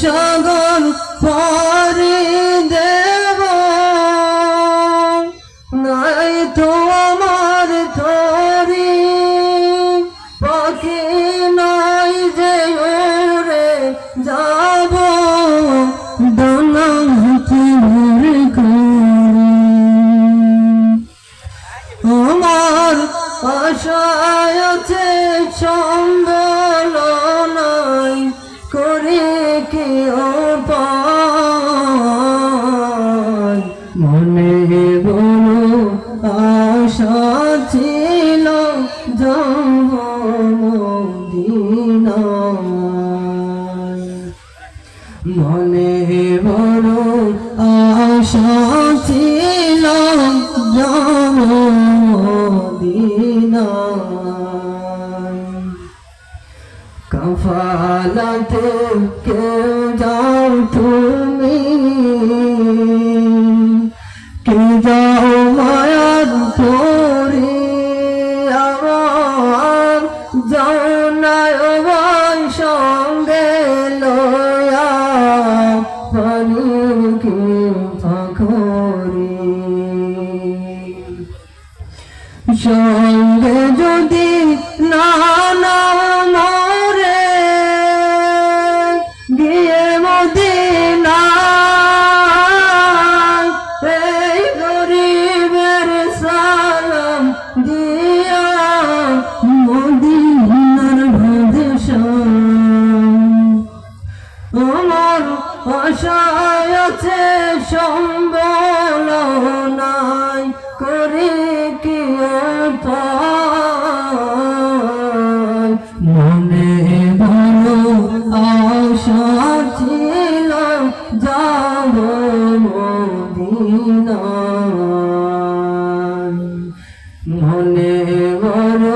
সাগর পরে দেব। নাই তোমার ধরি পাখি নাই যে যাব। দনাতে ছিল মদিনায় কফালাতে কেউ যাও তুমি। কে যাও সঙ্গে যদি না মরে গিয়ে মদিনা এই গরিবের সালাম দিয়া মদিনার ভদেশাম আমার আশায় আছে সম্বল নাই করে কি? মনে বড় আশা ছিল যাব মনে বড়